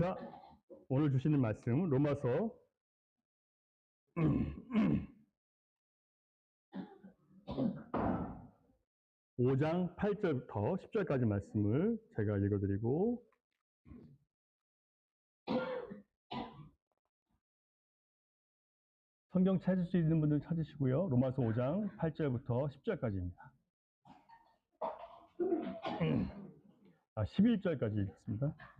자, 오늘 주시는 말씀 로마서 5장 8절부터 10절까지 말씀을 제가 읽어드리고 성경 찾을 수 있는 분들 찾으시고요. 로마서 5장 8절부터 10절까지입니다. 아, 11절까지 읽겠습니다.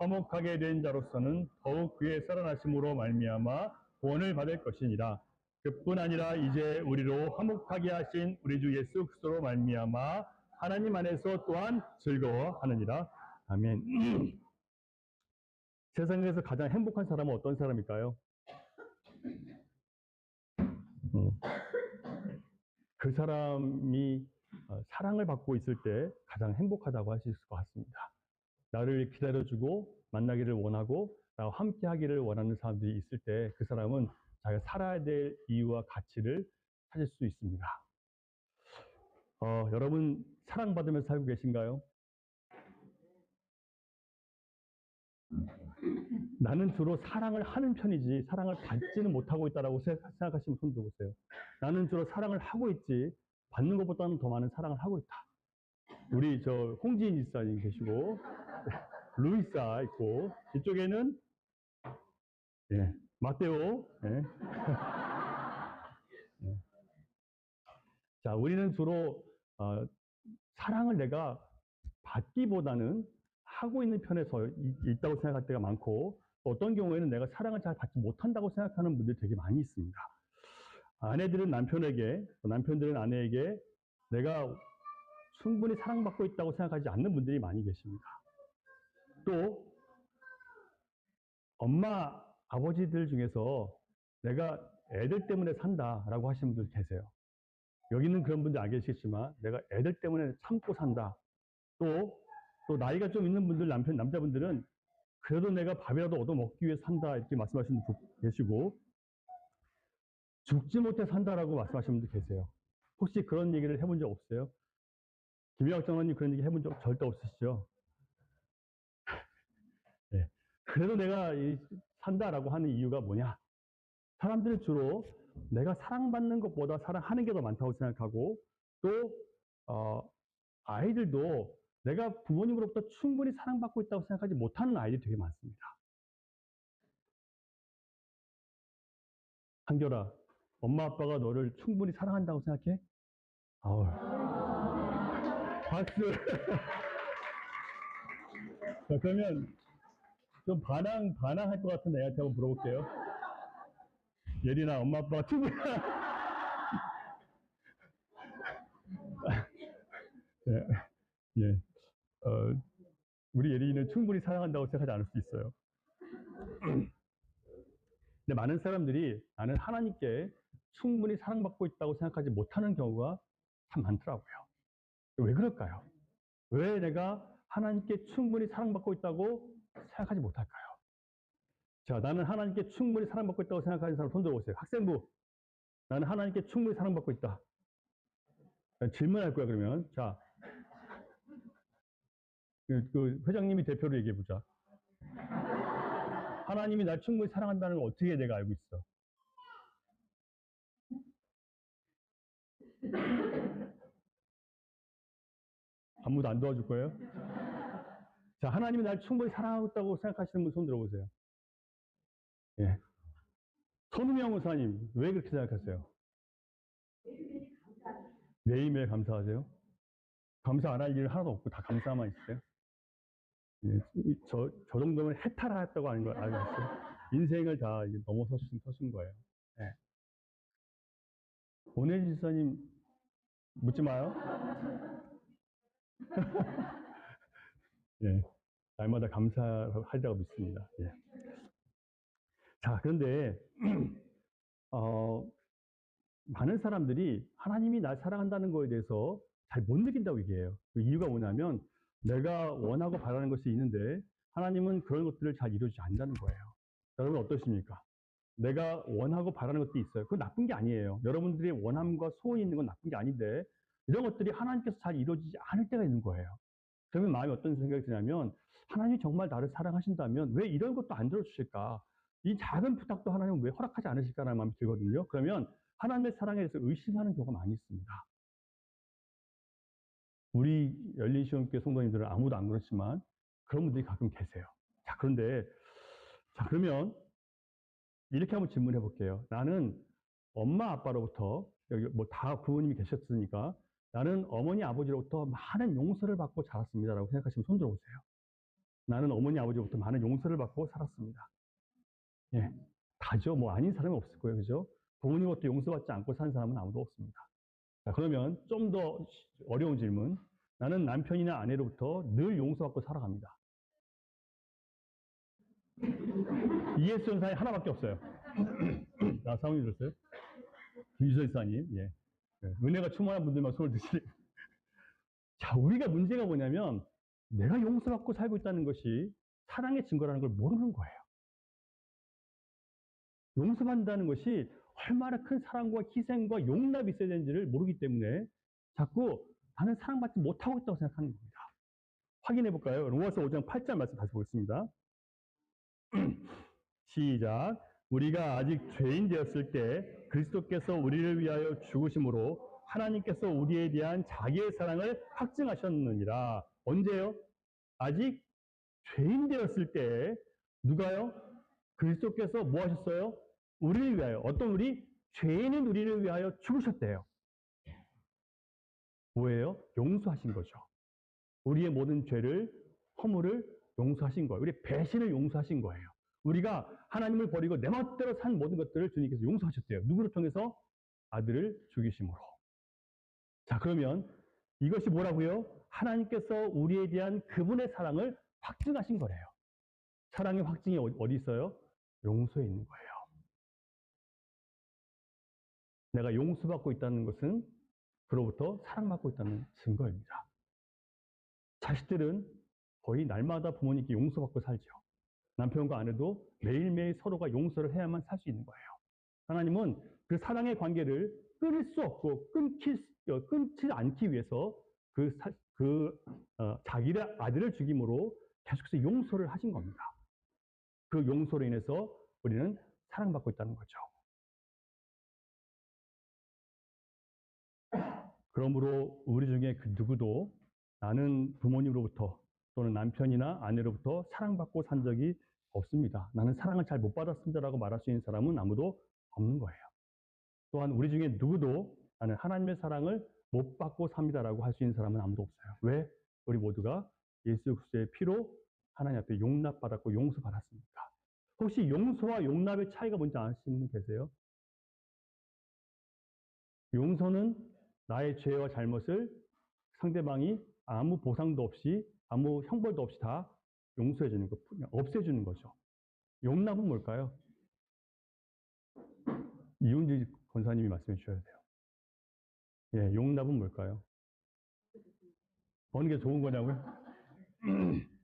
화목하게 된 자로서는 더욱 그의 살아나심으로 말미암아 구원을 받을 것이니라. 그뿐 아니라 이제 우리로 화목하게 하신 우리 주 예수 그리스도로 말미암아 하나님 안에서 또한 즐거워하느니라. 아멘. 세상에서 가장 행복한 사람은 어떤 사람일까요? 음. 그 사람이 어, 사랑을 받고 있을 때 가장 행복하다고 있을 것 같습니다. 나를 기다려주고 만나기를 원하고 나와 함께 하기를 원하는 사람들이 있을 때 그 사람은 자기가 살아야 될 이유와 가치를 찾을 수 있습니다. 어, 여러분 사랑받으면서 살고 계신가요? 나는 주로 사랑을 하는 편이지 사랑을 받지는 못하고 있다라고 생각하시면 손 들어보세요. 나는 주로 사랑을 하고 있지 받는 것보다는 더 많은 사랑을 하고 있다. 우리 저 홍지인 지사님 계시고 루이사 있고 이쪽에는 예, 마테오. 예. 예. 자, 우리는 주로 어, 사랑을 내가 받기보다는 하고 있는 편에 서 있다고 생각할 때가 많고 어떤 경우에는 내가 사랑을 잘 받지 못한다고 생각하는 분들이 되게 많이 있습니다. 아내들은 남편에게, 남편들은 아내에게 내가 충분히 사랑받고 있다고 생각하지 않는 분들이 많이 계십니다. 또 엄마, 아버지들 중에서 내가 애들 때문에 산다라고 하시는 분들 계세요. 여기는 그런 분들 안 계시겠지만 내가 애들 때문에 참고 산다. 또, 또 나이가 좀 있는 분들, 남편, 남자분들은 그래도 내가 밥이라도 얻어 먹기 위해 산다. 이렇게 말씀하시는 분 계시고 죽지 못해 산다라고 말씀하시는 분들 계세요. 혹시 그런 얘기를 해본 적 없어요? 김영학 장관님 그런 얘기 해본 적 절대 없으시죠? 네. 그래도 내가 산다라고 하는 이유가 뭐냐? 사람들은 주로 내가 사랑받는 것보다 사랑하는 게 더 많다고 생각하고 또 어, 아이들도 내가 부모님으로부터 충분히 사랑받고 있다고 생각하지 못하는 아이들이 되게 많습니다. 한결아, 엄마 아빠가 너를 충분히 사랑한다고 생각해? 아우. 박수. 자, 그러면 좀 반항, 반항할 것 같은 애한테 한번 물어볼게요. 예린아, 엄마 아빠가 충분히. 예, 예. 어, 우리 예린이는 충분히 사랑한다고 생각하지 않을 수 있어요. 근데 많은 사람들이 나는 하나님께 충분히 사랑받고 있다고 생각하지 못하는 경우가 참 많더라고요. 왜 그럴까요? 왜 내가 하나님께 충분히 사랑받고 있다고 생각하지 못할까요? 자, 나는 하나님께 충분히 사랑받고 있다고 생각하는 사람 손 들어 보세요. 학생부. 나는 하나님께 충분히 사랑받고 있다. 질문할 거야, 그러면. 자, 그, 그 회장님이 대표로 얘기해 보자. 하나님이 날 충분히 사랑한다는 걸 어떻게 내가 알고 있어? 아무도 안 도와줄 거예요? 자, 하나님이 날 충분히 사랑하고 있다고 생각하시는 분 손 들어보세요. 예. 손우명 목사님, 왜 그렇게 생각하세요? 매일매일 감사하세요? 감사 안 할 일 하나도 없고 다 감사만 있어요? 예, 저, 저 정도면 해탈했다고 하는 걸 알고 있어요. 인생을 다 넘어서신 서신 거예요. 예. 오네지 지사님 묻지 마요. 예. 날마다 감사하리라고 믿습니다. 예. 자, 그런데 어, 많은 사람들이 하나님이 날 사랑한다는 거에 대해서 잘 못 느낀다고 얘기해요. 그 이유가 뭐냐면 내가 원하고 바라는 것이 있는데 하나님은 그런 것들을 잘 이루어주지 않는다는 거예요. 여러분 어떠십니까? 내가 원하고 바라는 것도 있어요. 그건 나쁜 게 아니에요. 여러분들이 원함과 소원이 있는 건 나쁜 게 아닌데 이런 것들이 하나님께서 잘 이루어지지 않을 때가 있는 거예요. 그러면 마음이 어떤 생각이 드냐면 하나님이 정말 나를 사랑하신다면 왜 이런 것도 안 들어주실까? 이 작은 부탁도 하나님은 왜 허락하지 않으실까라는 마음이 들거든요. 그러면 하나님의 사랑에 대해서 의심하는 경우가 많이 있습니다. 우리 열린 시험교회 성도님들은 아무도 안 그렇지만 그런 분들이 가끔 계세요. 자, 그런데 자, 그러면 이렇게 한번 질문해 볼게요. 나는 엄마 아빠로부터 여기 뭐 다 부모님이 계셨으니까 나는 어머니 아버지로부터 많은 용서를 받고 자랐습니다라고 생각하시면 손 들어보세요. 나는 어머니 아버지로부터 많은 용서를 받고 살았습니다. 예, 다죠. 뭐 아닌 사람이 없을 거예요, 그죠? 부모님부터 용서받지 않고 사는 사람은 아무도 없습니다. 자, 그러면 좀 더 어려운 질문. 나는 남편이나 아내로부터 늘 용서받고 살아갑니다. 전사에 하나밖에 없어요. 나 사모님 들었어요? 유설사님, 예. 네, 은혜가 충만한 분들만 손을 드시. 자, 우리가 문제가 뭐냐면 내가 용서받고 살고 있다는 것이 사랑의 증거라는 걸 모르는 거예요. 용서받는다는 것이 얼마나 큰 사랑과 희생과 용납이 있어야 되는지를 모르기 때문에 자꾸 나는 사랑받지 못하고 있다고 생각하는 겁니다. 확인해 볼까요? 로마서 5장 8절 말씀 다시 보겠습니다. 시작. 우리가 아직 죄인 되었을 때 그리스도께서 우리를 위하여 죽으심으로 하나님께서 우리에 대한 자기의 사랑을 확증하셨느니라. 언제요? 아직 죄인 되었을 때 누가요? 그리스도께서 뭐 하셨어요? 우리를 위하여 어떤 우리 죄인인 우리를 위하여 죽으셨대요. 뭐예요? 용서하신 거죠. 우리의 모든 죄를 허물을 용서하신 거예요. 우리 배신을 용서하신 거예요. 우리가 하나님을 버리고 내 멋대로 산 모든 것들을 주님께서 용서하셨대요. 누구를 통해서? 아들을 죽이심으로. 자, 그러면 이것이 뭐라고요? 하나님께서 우리에 대한 그분의 사랑을 확증하신 거래요. 사랑의 확증이 어디 있어요? 용서에 있는 거예요. 내가 용서받고 있다는 것은 그로부터 사랑받고 있다는 증거입니다. 자식들은 거의 날마다 부모님께 용서받고 살죠. 남편과 아내도 매일매일 서로가 용서를 해야만 살 수 있는 거예요. 하나님은 그 사랑의 관계를 끊을 수 없고 끊기, 어, 끊지 않기 위해서 그, 사, 그 어, 자기의 아들을 죽임으로 계속해서 용서를 하신 겁니다. 그 용서로 인해서 우리는 사랑받고 있다는 거죠. 그러므로 우리 중에 그 누구도 나는 부모님으로부터 또는 남편이나 아내로부터 사랑받고 산 적이 없습니다. 나는 사랑을 잘 못 받았습니다라고 말할 수 있는 사람은 아무도 없는 거예요. 또한 우리 중에 누구도 나는 하나님의 사랑을 못 받고 삽니다라고 할 수 있는 사람은 아무도 없어요. 왜? 우리 모두가 예수 그리스도의 피로 하나님 앞에 용납받았고 용서받았습니까? 혹시 용서와 용납의 차이가 뭔지 아시는 분 계세요? 용서는 나의 죄와 잘못을 상대방이 아무 보상도 없이 아무 형벌도 없이 다 용서해 주는 것, 없애 주는 거죠. 용납은 뭘까요? 이훈지 권사님이 말씀해 주셔야 돼요. 예, 용납은 뭘까요? 어느 게 좋은 거냐고요?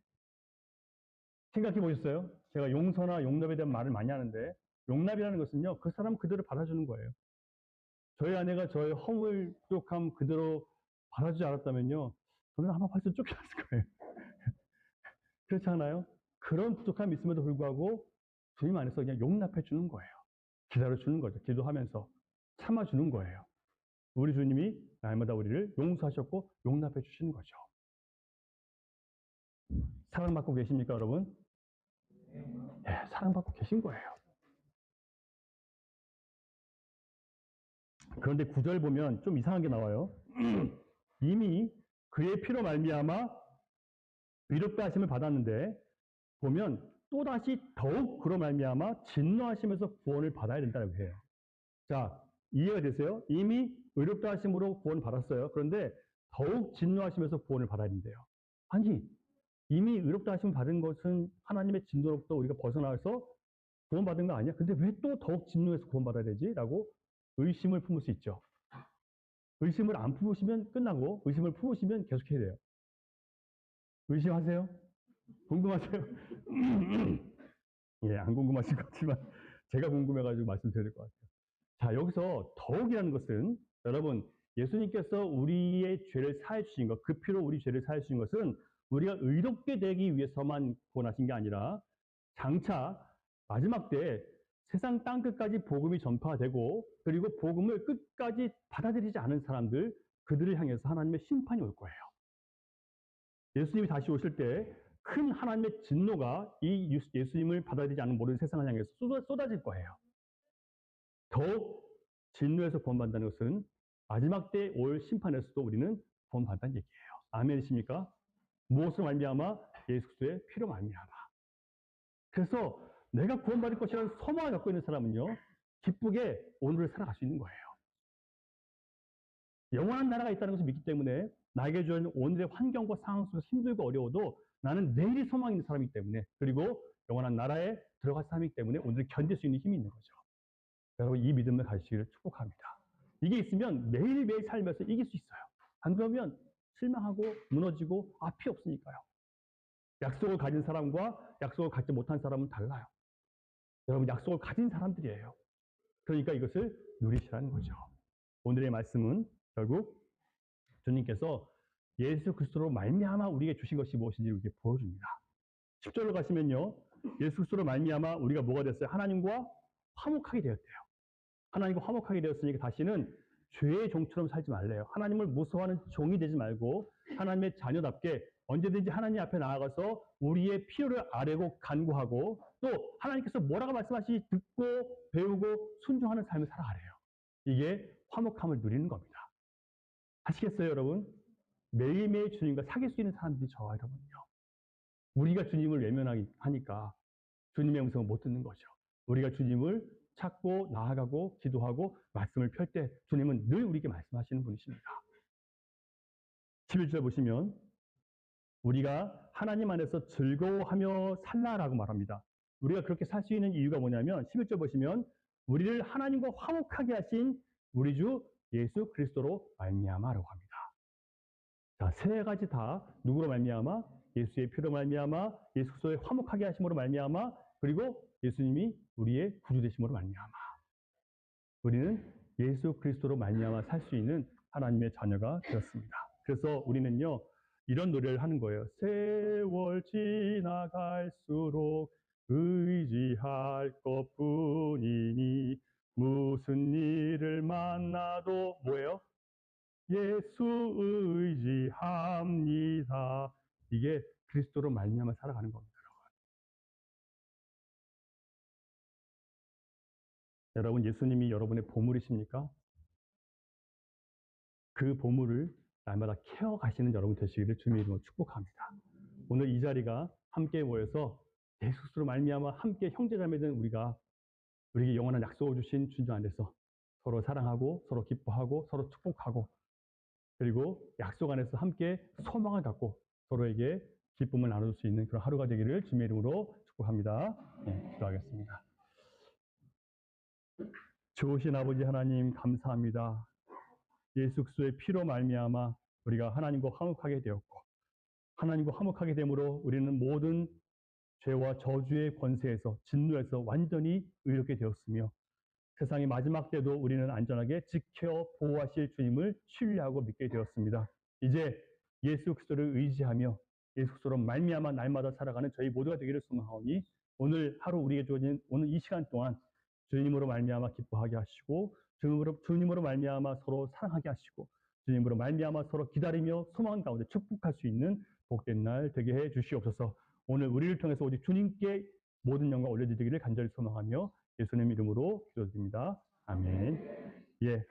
생각해 보셨어요? 제가 용서나 용납에 대한 말을 많이 하는데, 용납이라는 것은요, 그 사람 그대로 받아주는 거예요. 저희 아내가 저의 허물 부족함 그대로 받아주지 않았다면요, 저는 아마 벌써 쫓겨났을 거예요. 그렇지 않아요? 그런 부족함이 있음에도 불구하고 주님 안에서 그냥 용납해 주는 거예요. 기다려 주는 거죠. 기도하면서 참아 주는 거예요. 우리 주님이 날마다 우리를 용서하셨고 용납해 주시는 거죠. 사랑받고 계십니까, 여러분? 네, 사랑받고 계신 거예요. 그런데 구절 보면 좀 이상한 게 나와요. 이미 그의 피로 말미암아 위롭다 하심을 받았는데 보면 또다시 더욱 그로 말미암아 진노하시면서 구원을 받아야 된다고 해요. 자, 이해가 되세요? 이미 의롭다 하심으로 구원을 받았어요. 그런데 더욱 진노하시면서 구원을 받아야 된대요. 아니, 이미 의롭다 하심 받은 것은 하나님의 진노로부터 우리가 벗어나서 구원받은 거 아니야? 근데 왜 또 더욱 진노해서 구원받아야 되지? 라고 의심을 품을 수 있죠. 의심을 안 품으시면 끝나고 의심을 품으시면 계속해야 돼요. 의심하세요? 궁금하세요? 예, 안 궁금하실 것 같지만 제가 궁금해가지고 말씀드려야 될 것 같아요. 자, 여기서 더욱이라는 것은 여러분 예수님께서 우리의 죄를 사해 주신 것, 그 피로 우리 죄를 사해 주신 것은 우리가 의롭게 되기 위해서만 구원하신 게 아니라 장차 마지막 때 세상 땅 끝까지 복음이 전파되고 그리고 복음을 끝까지 받아들이지 않은 사람들 그들을 향해서 하나님의 심판이 올 거예요. 예수님이 다시 오실 때 큰 하나님의 진노가 이 예수님을 받아들이지 않은 모든 세상을 향해서 쏟아질 거예요. 더욱 진노에서 구원받는다는 것은 마지막 때 올 심판에서도 우리는 구원받는다는 얘기예요. 아멘이십니까? 무엇으로 말미암아 예수 그리스도의 피로 말미암아. 그래서 내가 구원받을 것이라는 소망을 갖고 있는 사람은요, 기쁘게 오늘을 살아갈 수 있는 거예요. 영원한 나라가 있다는 것을 믿기 때문에 나에게 주어진 오늘의 환경과 상황 속에서 힘들고 어려워도 나는 내일이 소망이 있는 사람이기 때문에 그리고 영원한 나라에 들어갈 사람이기 때문에 오늘 견딜 수 있는 힘이 있는 거죠. 여러분 이 믿음을 가지시기를 축복합니다. 이게 있으면 매일매일 살면서 이길 수 있어요. 안 그러면 실망하고 무너지고 앞이 없으니까요. 약속을 가진 사람과 약속을 갖지 못한 사람은 달라요. 여러분 약속을 가진 사람들이에요. 그러니까 이것을 누리시라는 거죠. 오늘의 말씀은 결국 주님께서 예수 그리스도로 말미암아 우리에게 주신 것이 무엇인지 이렇게 보여줍니다. 10절로 가시면요. 예수 그리스도로 말미암아 우리가 뭐가 됐어요? 하나님과 화목하게 되었대요. 하나님과 화목하게 되었으니까 다시는 죄의 종처럼 살지 말래요. 하나님을 무서워하는 종이 되지 말고 하나님의 자녀답게 언제든지 하나님 앞에 나아가서 우리의 필요를 아뢰고 간구하고 또 하나님께서 뭐라고 말씀하시지 듣고 배우고 순종하는 삶을 살아가래요. 이게 화목함을 누리는 겁니다. 아시겠어요, 여러분? 매일매일 주님과 사귈 수 있는 사람들이 저와 여러분요. 우리가 주님을 외면하니까 주님의 음성을 못 듣는 거죠. 우리가 주님을 찾고 나아가고 기도하고 말씀을 펼 때 주님은 늘 우리에게 말씀하시는 분이십니다. 11절 보시면 우리가 하나님 안에서 즐거워하며 살라라고 말합니다. 우리가 그렇게 살 수 있는 이유가 뭐냐면 11절 보시면 우리를 하나님과 화목하게 하신 우리 주 예수 그리스도로 말미암아라고 합니다. 자, 세 가지 다 누구로 말미암아? 예수의 피로 말미암아, 예수 그리스도의 화목하게 하심으로 말미암아, 그리고 예수님이 우리의 구주 되심으로 말미암아. 우리는 예수 그리스도로 말미암아 살 수 있는 하나님의 자녀가 되었습니다. 그래서 우리는요 이런 노래를 하는 거예요. 세월 지나갈수록 의지할 것뿐이니 무슨 일을 만나도 뭐예요? 예수 의지합니다. 이게 그리스도로 말미암아 살아가는 겁니다. 여러분 예수님이 여러분의 보물이십니까? 그 보물을 날마다 케어 가시는 여러분 되시기를 주님의 이름으로 축복합니다. 오늘 이 자리가 함께 모여서 예수스로 말미암아 함께 형제자매된 우리가 우리에게 영원한 약속을 주신 주님 안에서 서로 사랑하고 서로 기뻐하고 서로 축복하고 그리고 약속 안에서 함께 소망을 갖고 서로에게 기쁨을 나눌 수 있는 그런 하루가 되기를 주님의 이름으로 축복합니다. 네, 기도하겠습니다. 좋으신 아버지 하나님 감사합니다. 예수 그리스도의 피로 말미암아 우리가 하나님과 화목하게 되었고 하나님과 화목하게 되므로 우리는 모든 죄와 저주의 권세에서 진노에서 완전히 의롭게 되었으며 세상의 마지막 때도 우리는 안전하게 지켜 보호하실 주님을 신뢰하고 믿게 되었습니다. 이제 예수 그리스도를 의지하며 예수 그리스도로 말미암아 날마다 살아가는 저희 모두가 되기를 소망하오니 오늘 하루 우리에게 주어진 오늘 이 시간 동안 주님으로 말미암아 기뻐하게 하시고 주님으로 주님으로 말미암아 서로 사랑하게 하시고 주님으로 말미암아 서로 기다리며 소망 가운데 축복할 수 있는 복된 날 되게 해 주시옵소서. 오늘 우리를 통해서 오직 주님께 모든 영광 올려드리기를 간절히 소망하며 예수님 이름으로 기도드립니다. 아멘. 예.